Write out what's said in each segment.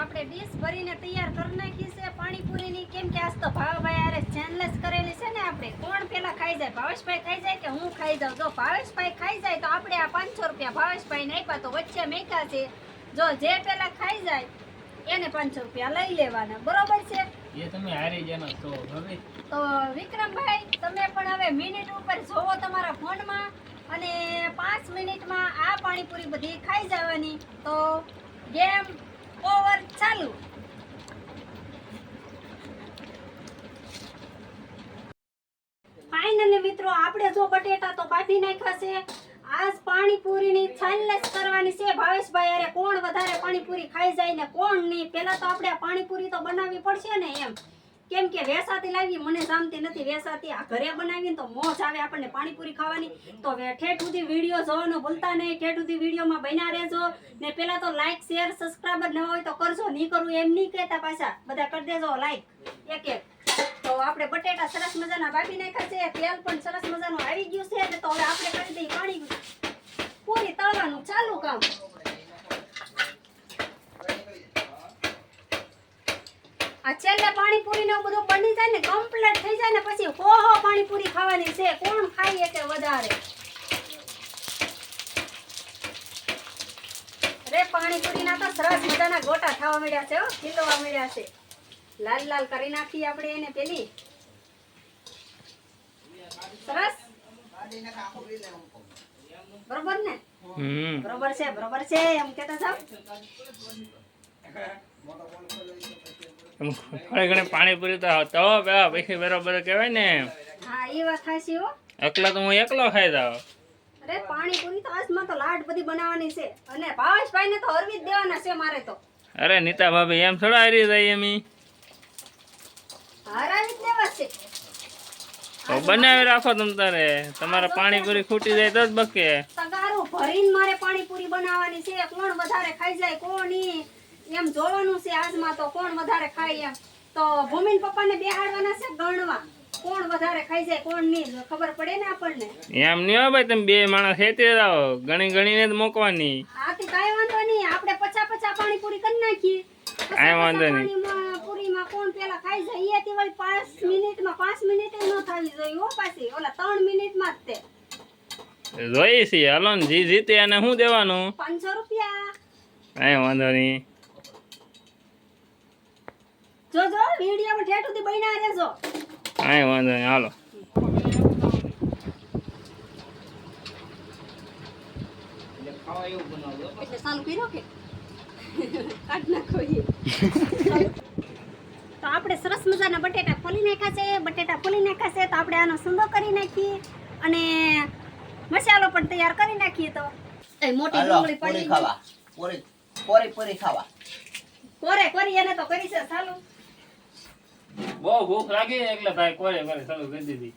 આપણે ડીશ ભરીને તૈયાર કરી નાખી છે. પાણીપુરીની કેમ કે આજ તો ભાવભાઈ આરે ચેનલેસ કરેલી છે ને આપણે. કોણ પેલા ખાઈ જાય? ભાવેશભાઈ ખાઈ જાય કે હું ખાઈ જાઉં? જો ભાવેશભાઈ ખાઈ જાય તો આપણે આ પાંચસો રૂપિયા ભાવેશભાઈને આપ્યા તો વચ્ચે મેકા છે. જો જે પેલા ખાઈ જાય એને પાંચસો રૂપિયા લઈ લેવાના. બરોબર છે? એ તમે હારી જાના તો હવે. તો વિક્રમભાઈ તમે પણ હવે મિનિટ ઉપર જોવો તમારા ફોનમાં અને પાંચ મિનિટમાં આ પાણીપુરી બધી ખાઈ જવાની. તો ગેમ ઓવર ચાલુ. ફાઇનલી મિત્રો, આપણે જો બટેટા તો બાફી નાખ્યા છે. આજ પાણીપુરીની છાલસ કરવાની છે. ભાવેશભાઈ, અરે કોણ વધારે પાણીપુરી ખાઈ જાય ને કોણ નહીં? પહેલા તો આપણે પાણીપુરી તો બનાવવી પડશે ને એમ. કેમ કે વેસાતી લાવી મને જામતી નથી. વેસાતી આ ઘરે બનાવીને તો મોજ આવે આપણને પાણીપુરી ખાવાની. તો ઠેઠ સુધી વીડિયો જોવાનો ભૂલતા નહીં. ઠેઠ સુધી વિડીયોમાં બન્યા રહેજો. ને પહેલાં તો લાઈક શેર સબસ્ક્રાઈબર ન હોય તો કરજો. નહીં કરવું એમ નહીં કહેતા પાછા. બધા કરી દેજો લાઈક એક એક. તો આપણે બટેટા સરસ મજાના બાફી નાખ્યા છે. તેલ પણ સરસ મજાનું આવી ગયું છે. તો હવે આપણે કરી દઈએ પાણી પૂરી તળવાનું. ચાલુ કામ. આ છેલ્લે પાણીપુરી ને બધું બની જાય ને કમ્પ્લીટ થઈ જાય ને પછી હો હો પાણીપુરી ખાવાની છે. કોણ ખાઈએ એટલે વધારે? રે પાણીપુરી ના તો સરસ મજાના ગોટા થવા મળ્યા છે હો ખીલવા મળ્યા છે. લાલ લાલ કરી નાખી આપણે એને પેલી. સરસ? બરોબર ને? બરોબર છે બરોબર છે એમ કેતા જાવ થોડી ઘણી પાણીપુરી તો તો પેલા પછી બરોબર કહેવાય ને. હા એ વાત થાશી હો. એકલા તો હું એકલો ખાઈ જાવ અરે પાણીપુરી તો આજમાં તો લાડ બધી બનાવવાની છે. અને ભાવેશભાઈ ને તો હરવી જ દેવાના છે મારે તો. અરે નીતા ભાભી એમ થોડા હારી જાય એમ હરાવી જ દેવા છે. બનાવી રાખો તમ તારે. તમારે પાણીપુરી ખૂટી જાય તો જ બકે. તગારું ભરીને મારે પાણીપુરી બનાવવાની છે. કોણ વધારે ખાઈ જાય કોણ એમ જોવાનું છે આજમાં તો કોણ વધારે ખાય એમ. તો ભૂમિન પપ્પાને બેહાડવાના છે ગણવા. કોણ વધારે ખાઈ જાય કોણ નહીં ખબર પડે ને આપણને. એમ નહીં હોય ભાઈ તમે બે માણસ હેતી જાઓ ગણી ગણીને જ મૂકવાની. કાંઈ વાંધો નહીં. આપણે પચા પચા પાણીપુરી કરી નાખીએ. કાંઈ વાંધો નહીં. પૂરીમાં કોણ પેલા ખાઈ જાય એ વળી પાંચ મિનિટમાં પાંચ મિનિટે ન થવી જોઈએ હો પાછી. ઓલા ત્રણ મિનિટમાં જ તે. છીએ. હાલો જી જીતે અને શું દેવાનું? પાંચસો રૂપિયા. કાંઈ વાંધો નહીં. જો જો વિડીયોમાં ઠેઠ સુધી બન્યા રહેજો. કાંઈ વાંધો નહીં હાલો. એટલે ચાલુ કર્યો કે? કાઢ નાખો તો આપણે સરસ મજાના બટેટા ફોલી નાખ્યા છે બટેટા ફોલી નાખ્યા છે તો આપણે આનો સુંદો કરી નાખીએ અને મસાલો પણ તૈયાર કરી નાખીએ તો. એ મોટી ડુંગળી પડી ખાવા. પોરી પોરી પૂરી ખાવા. કોરે કોરી એને તો કરી છે ચાલુ બહુ ભૂખ લાગી એટલે ભાઈ કોરે કોરે ચાલુ કરી દીધી.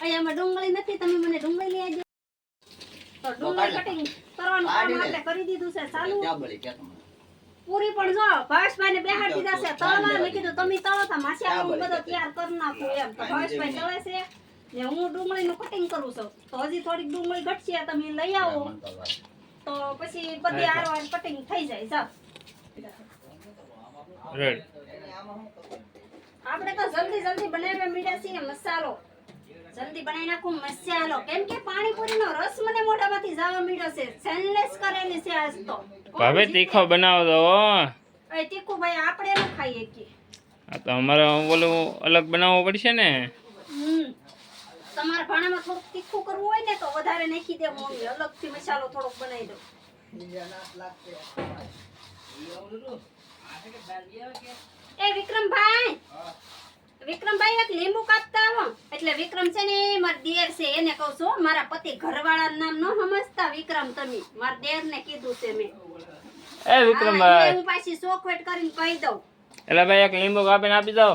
અહીંયામાં ડુંગળી નથી તમે મને ડુંગળી લઈ આવજો. તો ડુંગળી કટિંગ કરવાનું કામ આપણે કરી દીધું છે ચાલુ. પૂરી પણ જો ભાવેશભાઈ ને બેહાડી દીધા છે તળવા. મેં કીધું તમે તળો તા માસી હું બધો તૈયાર કરી નાખું એમ. તો ભાવેશભાઈ તળે છે. ને હું ડુંગળી નું કટિંગ કરું છું. તો હજી થોડીક ડુંગળી ઘટશે તમે લઈ આવો. તો પછી બધી આરવાર કટિંગ થઈ જાય સાહેબ રેડ આપણે તો જલ્દી જલ્દી બનાવવા મીડ્યા છીએ મસાલો. જલ્દી બનાવી નાખું મસાલો. કેમ કે પાણીપુરીનો રસ મને મોઢામાંથી જવા મીડ્યો છે. સેનલેસ કરેલી છે આજ તો. ભાભી તીખો બનાવો તો એ તીખું ભાઈ આપણે ન ખાઈએ કે. આ તો અમારે ઓલું અલગ બનાવવું પડશે ને. હમ. તમારા ભાણામાં થોડુંક તીખું કરવું હોય ને તો વધારે નાખી દે મમ્મી. અલગથી મસાલો થોડોક બનાવી દો એ વિક્રમભાઈ. વિક્રમભાઈ એક લીંબુ કાપતા હો એટલે વિક્રમ છે ને મારા દેર છે એને કહું છું મારા પતિ ઘરવાળા નામ ન સમજતા વિક્રમ તમે. મારા દેર ને કીધું છે મેં. એ વિક્રમભાઈ. હું પાછી ચોખવટ કરીને કહી દઉં. એટલે ભાઈ એક લીંબુ કાપીને આપી દો.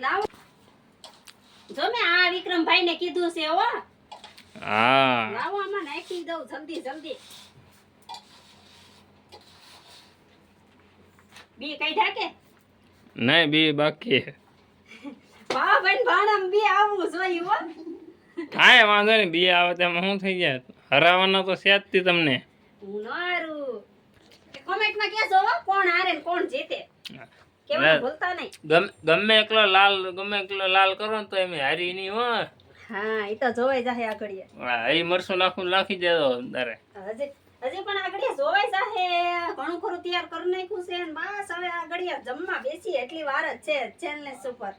લાવ. જો મેં આ વિક્રમભાઈ ને કીધું છે હો. હા. લાવો આમાં નાખી દઉં જલ્દી જલ્દી. બી કઈ ઢાકે નહીં બી બાકી વાહ બેન ભાણમ બી આવું જોઈએ હો. કાંઈ વાંધો નહીં બી આવે તેમાં શું થઈ જાય? હરાવાનો તો છે જ તમને. હું નારું કોમેન્ટમાં કહેજો કોણ હારે કોણ જીતે? કેવાનું ભૂલતા નહીં. ગમે ગમે એકલો લાલ ગમે એકલો લાલ કરો ને તો એમ હારી નહીં હો હા એ તો જોવાઈ જાહે આગળીએ. હા, એ મરસું નાખું નાખી દેજો તારે હજી હજી પણ આગળીએ જોવાય સાહે ઘણું ખરું તૈયાર કરી નાખ્યું છે ને બસ હવે આગળીએ જમવા બેસી એટલી વાર જ છે ચેનલેસ સુપર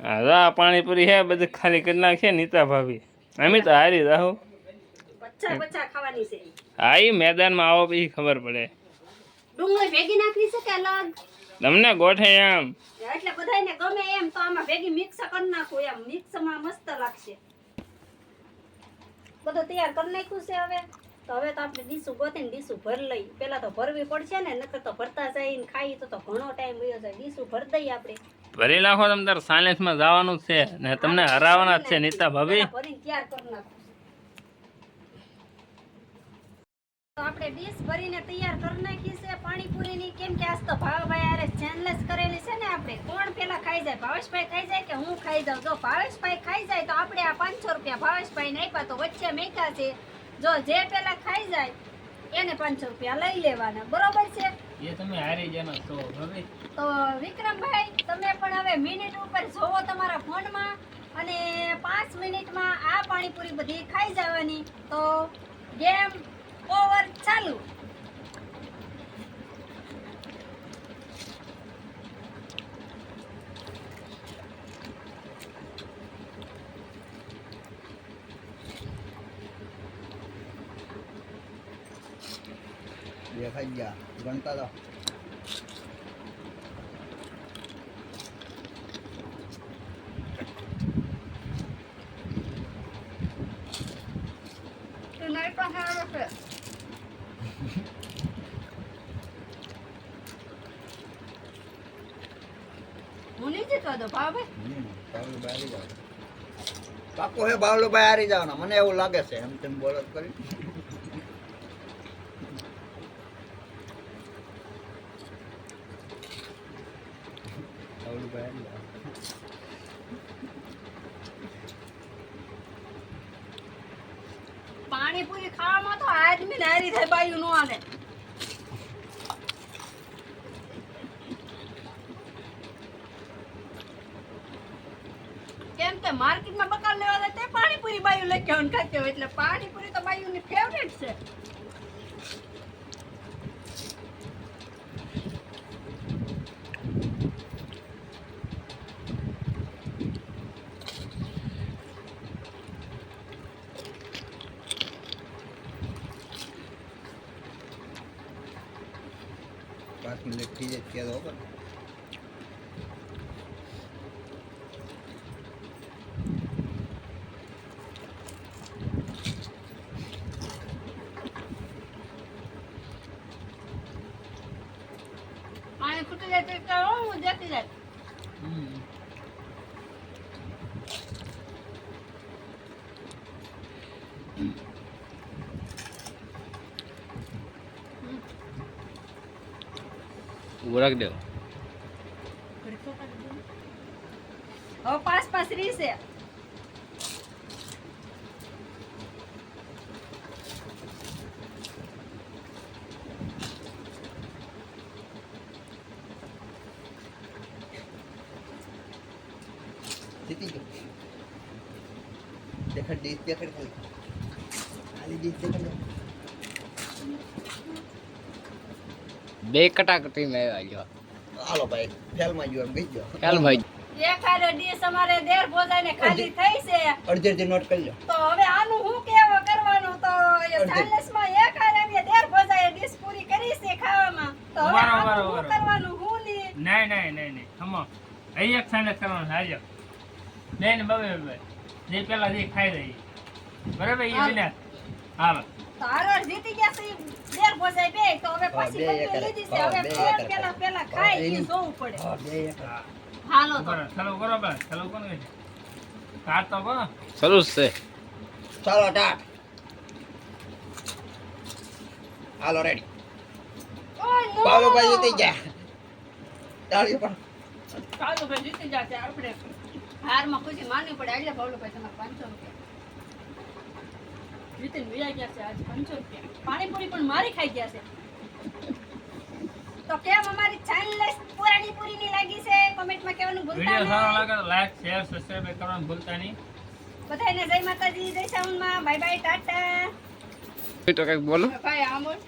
હા પાણીપુરી હે બધું ખાલી કરી નાખે નીતા ભાભી. અમે તો હારી રાહુ પચ્ચા પચ્ચા ખાવાની છે. હા એ મેદાનમાં આવો પછી ખબર પડે. ડુંગળી ભેગી નાખવી છે કે અલગ? તમને ગોઠે એમ. એટલે બધાને ગમે એમ તો આમાં ભેગી મિક્સ કરી નાખો એમ. મિક્સમાં મસ્ત લાગશે. બધું તૈયાર કરી નાખ્યું છે હવે. તો હવે તો આપણે ડીશું ગોતીને ડીશું ભરી લઈ. પેલા તો ભરવી પડશે ને નકર તો ભરતા જઈને ખાઈ તો તો ઘણો ટાઈમ રહ્યો છે ડીશું ભર દઈએ આપણે. ભરી નાખો તમે તાર સાયન્સમાં જવાનું છે ને તમને હરાવવાના જ છે નીતા ભાભી. ભરીને તૈયાર કરી નાખો તો આપણે ડીશ ભરીને તૈયાર કરી નાખી છે. પાણીપુરીની કેમ કે આજ તો ભાવભાઈ આરે ચેનલેસ કરેલી છે ને આપણે. કોણ પેલા ખાઈ જાય? ભાવેશભાઈ ખાઈ જાય કે હું ખાઈ જાઉં? જો ભાવેશભાઈ ખાઈ જાય તો આપણે આ પાંચસો રૂપિયા ભાવેશભાઈ ને આપ્યા તો વચ્ચે મેકા છે. જો જે પેલા ખાઈ જાય એને પાંચસો રૂપિયા લઈ લેવાના. બરોબર છે? એ તમે હારી જાનો તો હવે. તો વિક્રમભાઈ તમે પણ હવે મિનિટ ઉપર જોવો તમારા ફોનમાં અને પાંચ મિનિટમાં આ પાણીપુરી બધી ખાઈ જવાની. તો ગેમ ઓવર ચાલુ. બે ખાઈ ગયા. ગણતા તો તો નહીં પણ સારો છે. હું નહીં જીતવા દો ભાવે. હમ, બાવલુભાઈ હારી જાવ પાકો હે બાવલુભાઈ હારી જવાના મને એવું લાગે છે એમ તેમ બોલો કરી બાવલુભાઈ હારી જવાના. પાણીપુરી ખાવામાં તો આદમી નારી થાય બાયું નો આલે કેમ કે માર્કેટમાં બકાલ લેવા તે પાણીપુરી બાયું લઈ જવાનું ખાતી હોય એટલે પાણીપુરી તો બાયુંની ફેવરેટ છે. પાંચ મિનિટ થઈ જાય ત્યારે ખબર પાણી. ખૂટી જાય તો હું જતી જાય. ઊભો રાખ દો હવે પાસ પાસ રીસે જીતી ગયો દેખાડ ડીશ દેખાડ ખાલી ખાલી ડીશ દેખાડ બે કટાકટી મેં આવ્યો. હાલો ભાઈ ફેલમાં ગયો એમ ગઈ ગયો એક હારે ડીશ અમારે દેર ભોજાઈને ખાલી થઈ છે. અડધી અડધી નોટ કરી લો. તો હવે આનું હું કેવો કરવાનું? તો એ. સાયન્સમાં એક હારે અમે દેર ભોજાએ ડીશ પૂરી કરી છે ખાવામાં. તો હવે આનું હું કરવાનું? હું ની? નહીં નહીં નહીં નહીં થમો અહીં એક સાને કરવાનું હાજો નહીં ને બબે બબે. જે પેલા જે ખાઈ રહી. બરાબર? એ હાલ. વિના હાલો તો હારવાર જીતી ગયા છે દેર ભોજાએ બે તો હવે પછી બે બધું લીધી છે હવે પેલા પેલા જોવું પડે. હા બે એક હા. હાલો તો. બરાબર ચાલો કરો બસ ચાલો કોણ છે? તો છે. ચાલો ટાટ. હાલો રેડી જીતી ગયા. તાળી પણ. ભાવલુભાઈ જીતી જશે આપણે હારમાં ખુશી માનવી પડે. એટલે ભાવલુભાઈ તમારે પાંચસો રૂપિયા. જીતીને વિયા ગયા છે આજ પંચો રૂપિયા પાણીપુરી પણ મારી ખાઈ ગયા છે. તો કેમ અમારી ચેનલ પુરાણી પૂરી ની લાગી છે? કોમેન્ટમાં કહેવાનું ભૂલતા વીડિયો સારો નહીં. લાગે તો લાઈક શેર સબસ્ક્રાઇબ કરવાનું ભૂલતા નહીં. બધાને જય માતાજી જય સાઉન્ડમાં બાય બાય ટાટા. તો કંઈક બોલો. ભાઈ આમોલ